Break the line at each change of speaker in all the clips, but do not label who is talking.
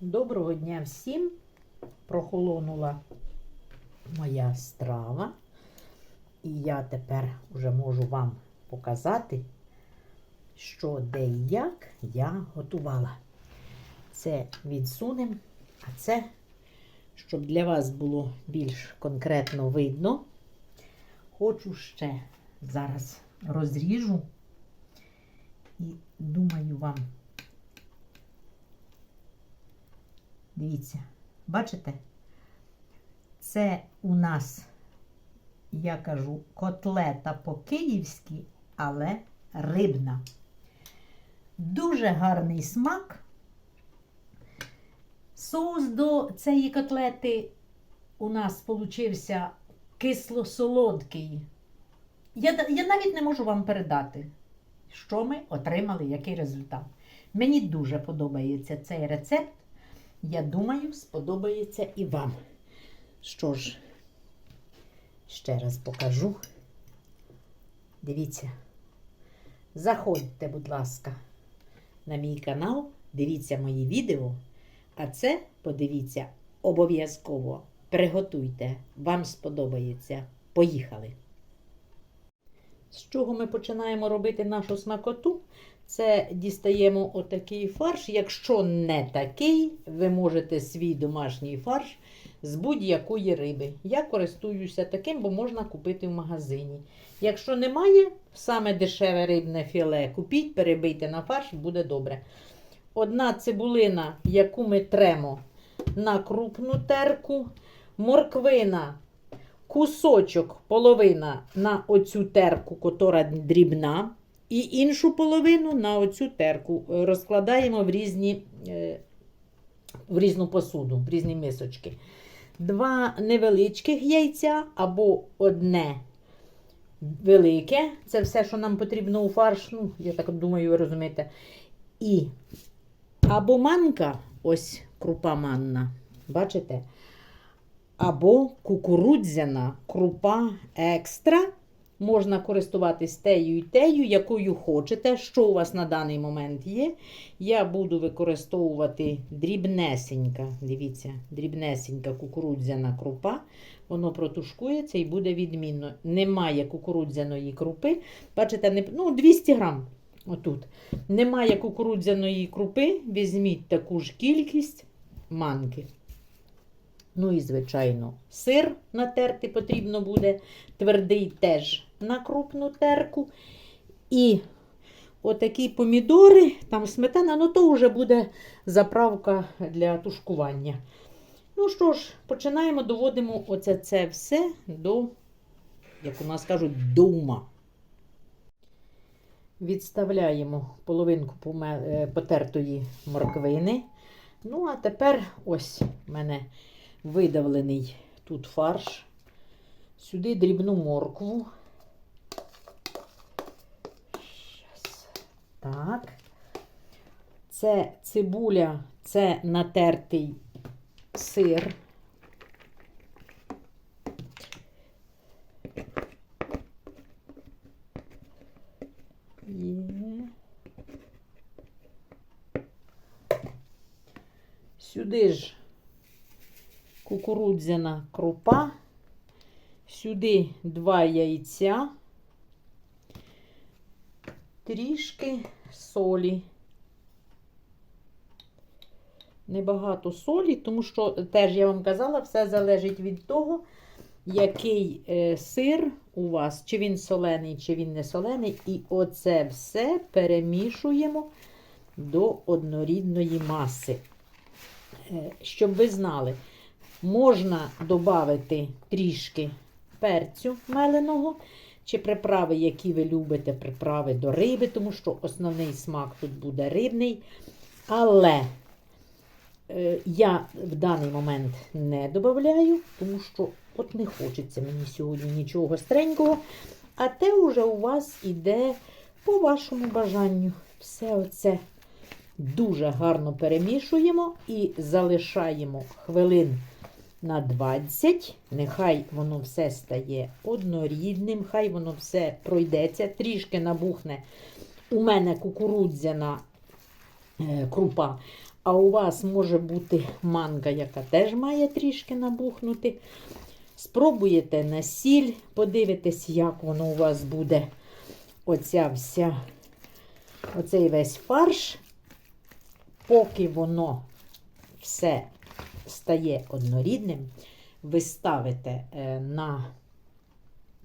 Доброго дня всім! Прохолонула моя страва. І я тепер вже можу вам показати, що де і як я готувала. Це відсунемо, а це, щоб для вас було більш конкретно видно, хочу ще зараз розріжу і думаю вам. Дивіться, бачите? Це у нас, я кажу, котлета по-київськи, але рибна. Дуже гарний смак. Соус до цієї котлети у нас получився кисло-солодкий. Я, я навіть не можу вам передати, що ми отримали, який результат. Мені дуже подобається цей рецепт. Я думаю, сподобається і вам. Що ж, ще раз покажу. Дивіться. Заходьте, будь ласка, на мій канал, дивіться мої відео. А це подивіться обов'язково. Приготуйте, вам сподобається. Поїхали! З чого ми починаємо робити нашу смакоту? Це дістаємо отакий фарш. Якщо не такий, ви можете свій домашній фарш з будь-якої риби. Я користуюся таким, бо можна купити в магазині. Якщо немає, саме дешеве рибне філе купіть, перебийте на фарш, буде добре. Одна цибулина, яку ми тремо на крупну терку, морквина, кусочок, половина на оцю терку, котра дрібна. І іншу половину на оцю терку е, розкладаємо в різні, е, в різну посуду, в різні мисочки. Два невеличких яйця або одне велике. Це все, що нам потрібно у фарш. Ну, я так думаю, ви розумієте. І або манка, ось крупа манна, бачите? Або кукурудзяна крупа екстра. Можна користуватись тею і тею, якою хочете, що у вас на даний момент є. Я буду використовувати дрібнесенька, дивіться, дрібнесенька кукурудзяна крупа. Воно протушкується і буде відмінно. Немає кукурудзяної крупи. Бачите, ну, 200 грам. Отут. Немає кукурудзяної крупи. Візьміть таку ж кількість манки. Ну і, звичайно, сир натерти потрібно буде. Твердий теж на крупну терку. І отакі помідори, там сметана, ну то вже буде заправка для тушкування. Ну що ж, починаємо, доводимо оце це все до, як у нас кажуть, до ума. Відставляємо половинку е, потертої морквини. Ну, а тепер ось у мене видавлений тут фарш. Сюди дрібну моркву. Так. Це цибуля, це натертий сир. Є. Сюди ж кукурудзяна крупа, сюди два яйця, трішки солі. Небагато солі, тому що теж я вам казала, все залежить від того, який е, сир у вас, чи він солений, чи він не солений. І оце все перемішуємо до однорідної маси. Е, щоб ви знали, можна додати трішки перцю меленого, чи приправи, які ви любите, приправи до риби, тому що основний смак тут буде рибний. Але е, я в даний момент не додаю, тому що от не хочеться мені сьогодні нічого гостренького. А те вже у вас іде по вашому бажанню. Все оце дуже гарно перемішуємо і залишаємо хвилин на 20. Нехай воно все стає однорідним, хай воно все пройдеться, трішки набухне у мене кукурудзяна е, крупа. а у вас може бути манга, яка теж має трішки набухнути. Спробуєте на сіль, подивитесь, як воно у вас буде. Оця вся, оцей весь фарш, поки воно все стає однорідним, ви ставите е, на,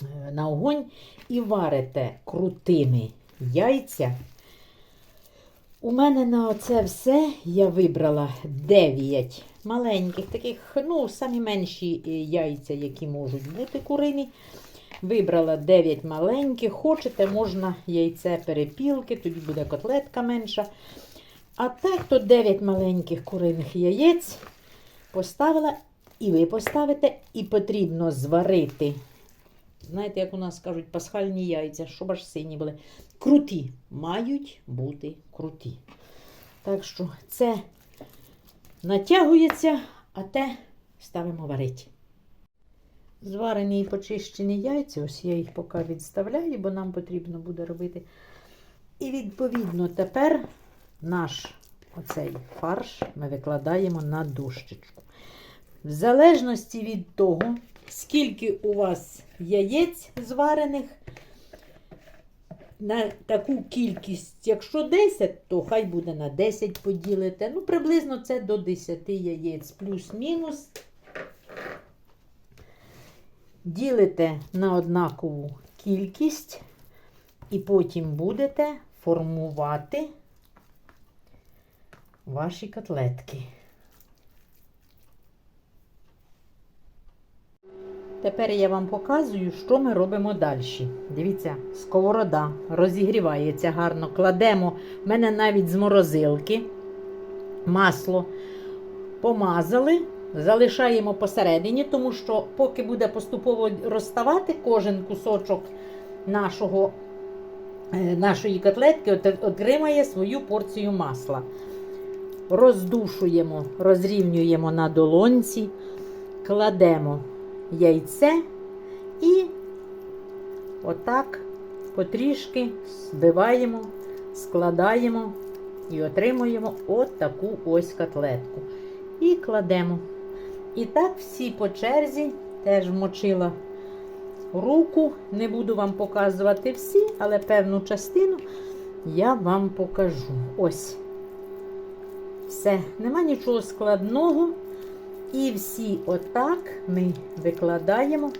е, на огонь і варите крутими яйця. У мене на оце все я вибрала 9 маленьких, таких, ну, самі менші е, яйця, які можуть бути курині. Вибрала 9 маленьких. Хочете, можна яйце перепілки, тоді буде котлетка менша. А так то 9 маленьких куриних яєць поставила, і ви поставите, і потрібно зварити. Знаєте, як у нас кажуть, пасхальні яйця, щоб аж сині були. Круті. Мають бути круті. Так що це натягується, а те ставимо варити. Зварені і почищені яйця, ось я їх поки відставляю, бо нам потрібно буде робити. І відповідно тепер наш оцей фарш ми викладаємо на дощечку. В залежності від того, скільки у вас яєць зварених, на таку кількість, якщо 10, то хай буде на 10 поділите. Ну, приблизно це до 10 яєць, плюс-мінус. Ділите на однакову кількість, і потім будете формувати ваші котлетки. Тепер я вам показую, що ми робимо далі. Дивіться, сковорода розігрівається гарно. Кладемо, в мене навіть з морозилки, масло помазали, залишаємо посередині, тому що поки буде поступово розставати кожен кусочок нашого, е, нашої котлетки, отримає свою порцію масла. Роздушуємо, розрівнюємо на долонці, кладемо яйце і отак потрішки збиваємо, складаємо і отримуємо от таку ось котлетку. І кладемо. І так всі по черзі теж вмочила руку. Не буду вам показувати всі, але певну частину я вам покажу. Ось. Все, нема нічого складного. І всі отак ми викладаємо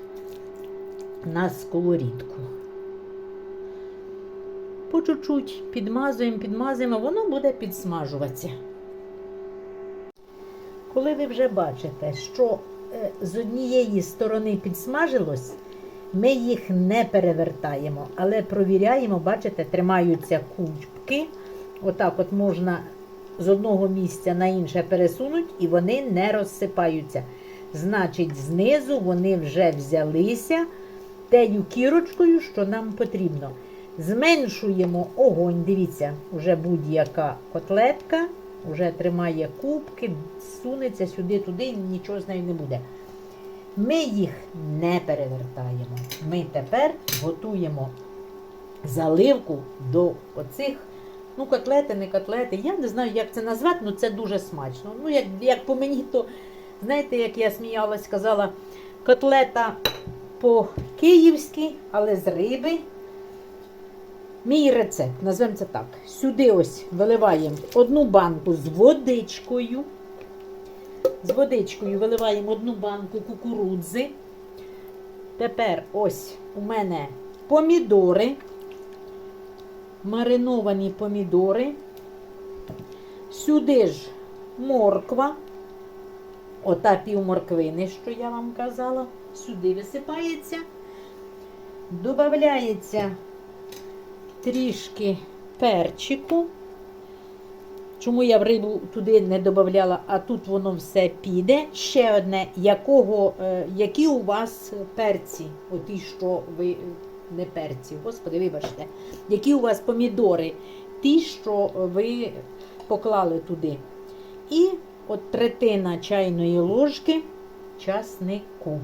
на сковорідку. По чуть-чуть підмазуємо, підмазуємо, воно буде підсмажуватися. Коли ви вже бачите, що е, з однієї сторони підсмажилось, ми їх не перевертаємо, але провіряємо, бачите, тримаються кубки. Отак от можна з одного місця на інше пересунуть, і вони не розсипаються. Значить, знизу вони вже взялися тею кірочкою, що нам потрібно. Зменшуємо огонь. Дивіться, вже будь-яка котлетка, вже тримає кубки, сунеться сюди-туди, нічого з нею не буде. Ми їх не перевертаємо. Ми тепер готуємо заливку до оцих Ну, котлети, не котлети. Я не знаю, як це назвати, але це дуже смачно. Ну, як, як по мені, то, знаєте, як я сміялась, казала, котлета по-київськи, але з риби. Мій рецепт, назвемо це так. Сюди ось виливаємо одну банку з водичкою. З водичкою виливаємо одну банку кукурудзи. Тепер ось у мене помідори мариновані помідори. Сюди ж морква. Ота пів морквини, що я вам казала, сюди висипається. Добавляється трішки перчику. Чому я в рибу туди не додавала, а тут воно все піде. Ще одне, якого, е, які у вас перці, оті, що ви не перці, господи, вибачте, які у вас помідори, ті, що ви поклали туди. І от третина чайної ложки часнику.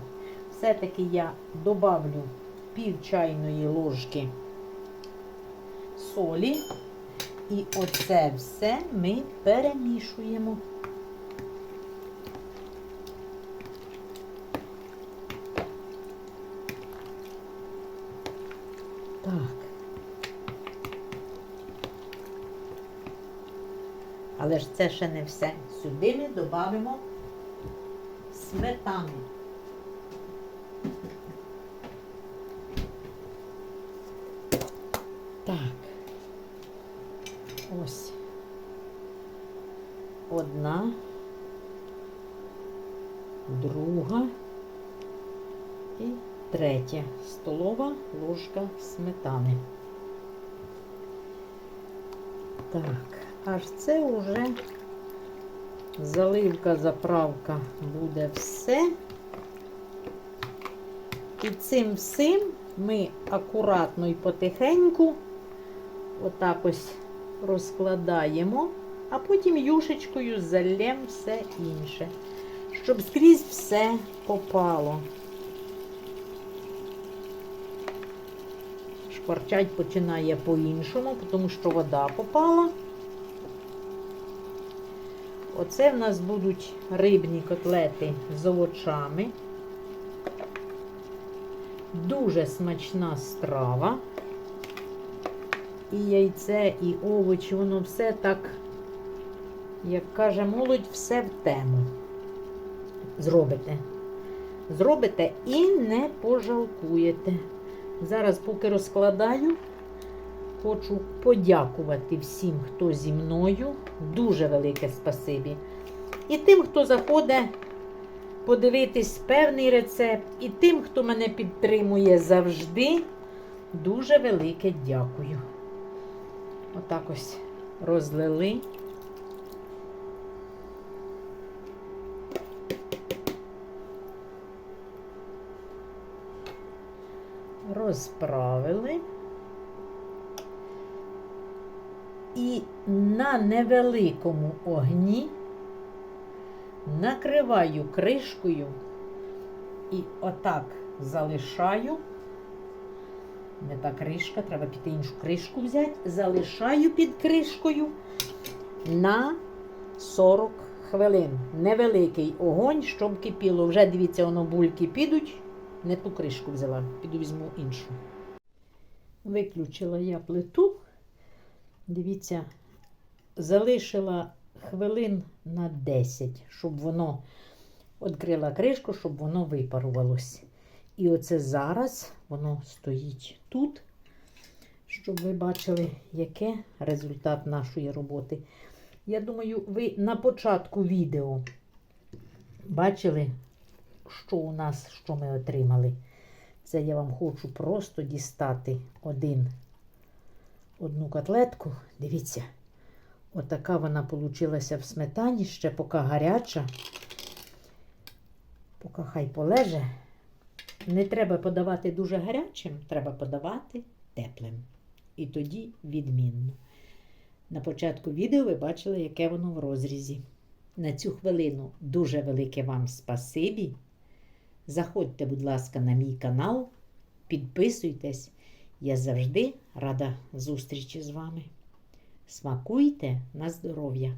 Все-таки я добавлю пів чайної ложки солі І оце все ми перемішуємо. Так. Але ж це ще не все. Сюди ми додамо сметану. Так. Ось. Одна. Друга. І третя столова ложка сметани. Так, аж це вже заливка, заправка буде все. І цим всім ми акуратно і потихеньку отак ось розкладаємо, а потім юшечкою залєм все інше, щоб скрізь все попало. Шкварчать починає по-іншому, тому що вода попала. Оце в нас будуть рибні котлети з овочами. Дуже смачна страва. І яйце, і овочі, воно все так, як каже молодь, все в тему. Зробите. Зробите і не пожалкуєте. Зараз, поки розкладаю, хочу подякувати всім, хто зі мною. Дуже велике спасибі. І тим, хто заходить подивитись певний рецепт, і тим, хто мене підтримує завжди. Дуже велике дякую. Отак ось розлили. Розправили. І на невеликому огні накриваю кришкою і отак залишаю. Не та кришка, треба піти іншу кришку взяти. Залишаю під кришкою на 40 хвилин. Невеликий огонь, щоб кипіло. Вже дивіться, воно бульки підуть. Не ту кришку взяла, піду візьму іншу. Виключила я плиту. Дивіться, залишила хвилин на 10, щоб воно відкрила кришку, щоб воно випарувалось. І оце зараз воно стоїть тут, щоб ви бачили, яке результат нашої роботи. Я думаю, ви на початку відео бачили, що у нас, що ми отримали. Це я вам хочу просто дістати один, одну котлетку. Дивіться, отака вона получилася в сметані, ще поки гаряча. Поки хай полеже. Не треба подавати дуже гарячим, треба подавати теплим. І тоді відмінно. На початку відео ви бачили, яке воно в розрізі. На цю хвилину дуже велике вам спасибі. Заходьте, будь ласка, на мій канал, підписуйтесь. Я завжди рада зустрічі з вами. Смакуйте на здоров'я!